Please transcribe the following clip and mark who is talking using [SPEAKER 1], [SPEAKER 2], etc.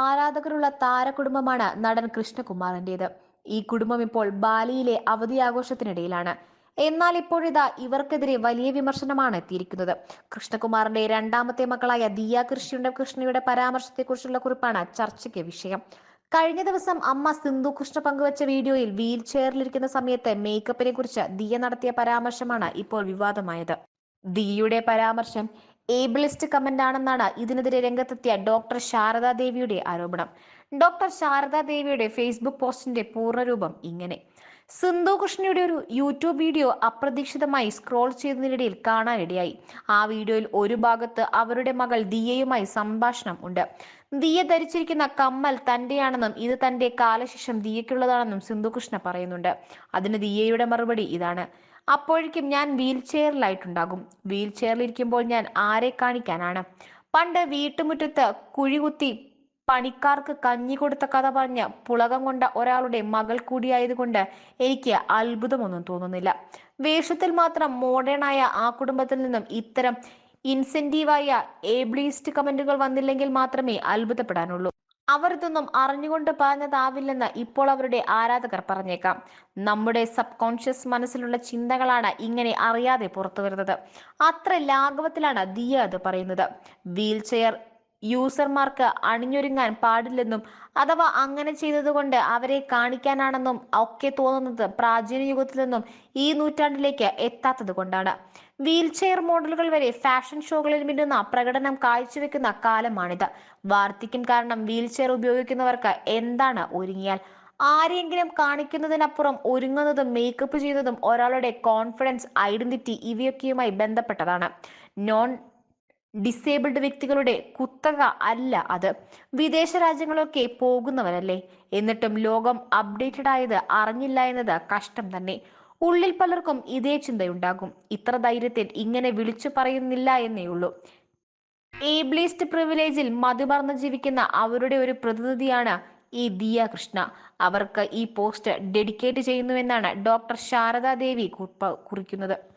[SPEAKER 1] ആരാധകരുള്ള താരകുടുംബമാണ് നടൻ കൃഷ്ണകുമാറിന്റേത്. ഈ കുടുംബം ഇപ്പോൾ ബാലിയിലെ അവധി ആഘോഷത്തിനിടയിലാണ് എന്നാൽ ഇപ്പോഴിതാ ഇവർക്കെതിരെ വലിയ വിമർശനമാണ് എത്തിയിരിക്കുന്നത്. കൃഷ്ണകുമാറിന്റെ രണ്ടാമത്തെ മക്കളായ ദിയ കൃഷ്ണയുടെ കൃഷ്ണയുടെ പരാമർശത്തെക്കുറിച്ചുള്ള കുറിപ്പാണ് ചർച്ചയ്ക്ക് വിഷയം. കഴിഞ്ഞ ദിവസം അമ്മ സിന്ധു കൃഷ്ണ പങ്കുവച്ച വീഡിയോയിൽ വീൽ ചെയറിലിരിക്കുന്ന സമയത്ത് മേക്കപ്പിനെ കുറിച്ച് ദിയ നടത്തിയ പരാമർശമാണ് ഇപ്പോൾ വിവാദമായത്. ദിയുടെ പരാമർശം ഏബിളിസ്റ്റ് കമന്റ് ആണെന്നാണ് ഇതിനെതിരെ രംഗത്തെത്തിയ ഡോക്ടർ ശാരദാദേവിയുടെ ആരോപണം. ഡോക്ടർ ശാരദാദേവിയുടെ ഫേസ്ബുക്ക് പോസ്റ്റിന്റെ പൂർണരൂപം ഇങ്ങനെ. സിന്ധു കൃഷ്ണയുടെ ഒരു യൂട്യൂബ് വീഡിയോ അപ്രതീക്ഷിതമായി സ്ക്രോൾ ചെയ്യുന്നതിനിടയിൽ കാണാനിടയായി. ആ വീഡിയോയിൽ ഒരു ഭാഗത്ത് അവരുടെ മകൾ ദിയയുമായി സംഭാഷണം ഉണ്ട്. ദിയ ധരിച്ചിരിക്കുന്ന കമ്മൽ തന്റെയാണെന്നും ഇത് തന്റെ കാലശേഷം ദിയയ്ക്കുള്ളതാണെന്നും സിന്ധു കൃഷ്ണ പറയുന്നുണ്ട്. അതിന് ദിയയുടെ മറുപടി ഇതാണ്. അപ്പോഴേക്കും ഞാൻ വീൽ ചെയറിലായിട്ടുണ്ടാകും വീൽ ചെയറിലിരിക്കുമ്പോൾ ഞാൻ ആരെ കാണിക്കാനാണ്? പണ്ട് വീട്ടുമുറ്റത്ത് കുഴികുത്തി പണിക്കാർക്ക് കഞ്ഞി കൊടുത്ത കഥ പറഞ്ഞ് പുളകം കൊണ്ട ഒരാളുടെ മകൾ കൂടിയായതുകൊണ്ട് എനിക്ക് അത്ഭുതമൊന്നും തോന്നുന്നില്ല. വേഷത്തിൽ മാത്രം മോഡേണായ ആ കുടുംബത്തിൽ നിന്നും ഇത്തരം ഇൻസെന്റീവായ എബ്ലീസ്റ്റ് കമന്റുകൾ വന്നില്ലെങ്കിൽ മാത്രമേ അത്ഭുതപ്പെടാനുള്ളൂ. അവർ ഇതൊന്നും അറിഞ്ഞുകൊണ്ട് പറഞ്ഞതാവില്ലെന്ന് ഇപ്പോൾ അവരുടെ ആരാധകർ പറഞ്ഞേക്കാം. നമ്മുടെ സബ് കോൺഷ്യസ് മനസ്സിലുള്ള ചിന്തകളാണ് ഇങ്ങനെ അറിയാതെ പുറത്തു വരുന്നത് അത്ര ലാഘവത്തിലാണ് ദിയ അത് പറയുന്നത്. വീൽ ചെയർ യൂസർമാർക്ക് അണിഞ്ഞൊരുങ്ങാൻ പാടില്ലെന്നും അഥവാ അങ്ങനെ ചെയ്തതുകൊണ്ട് അവരെ കാണിക്കാനാണെന്നും ഒക്കെ തോന്നുന്നത് പ്രാചീന യുഗത്തിൽ നിന്നും ഈ നൂറ്റാണ്ടിലേക്ക് എത്താത്തത് കൊണ്ടാണ്. വീൽചെയർ മോഡലുകൾ വരെ ഫാഷൻ ഷോകളിൽ മിന്നുന്ന പ്രകടനം കാഴ്ചവെക്കുന്ന കാലമാണിത്. വാർദ്ധക്യം കാരണം വീൽചെയർ ഉപയോഗിക്കുന്നവർക്ക് എന്താണ് ഒരുങ്ങിയാൽ? ആരെങ്കിലും കാണിക്കുന്നതിനപ്പുറം ഒരുങ്ങുന്നതും മേക്കപ്പ് ചെയ്യുന്നതും ഒരാളുടെ കോൺഫിഡൻസ് ഐഡന്റിറ്റി ഇവയൊക്കെയുമായി ബന്ധപ്പെട്ടതാണ്. നോൺ ഡിസേബിൾഡ് വ്യക്തികളുടെ കുത്തക അല്ല അത്. വിദേശ രാജ്യങ്ങളൊക്കെ പോകുന്നവരല്ലേ? എന്നിട്ടും ലോകം അപ്ഡേറ്റഡ് ആയത് അറിഞ്ഞില്ല എന്നത് കഷ്ടം തന്നെ. ഉള്ളിൽ പലർക്കും ഇതേ ചിന്തയുണ്ടാകും. ഇത്ര ധൈര്യത്തിൽ ഇങ്ങനെ വിളിച്ചു പറയുന്നില്ല എന്നേ ഉള്ളൂ. ഏബ്ലിസ്റ്റ് പ്രിവിലേജിൽ മതിമറന്ന് ജീവിക്കുന്ന അവരുടെ ഒരു പ്രതിനിധിയാണ് ഈ ദിയ കൃഷ്ണ അവർക്ക് ഈ പോസ്റ്റ് ഡെഡിക്കേറ്റ് ചെയ്യുന്നുവെന്നാണ് ഡോക്ടർ ശാരദാദേവി കുറിക്കുന്നത്.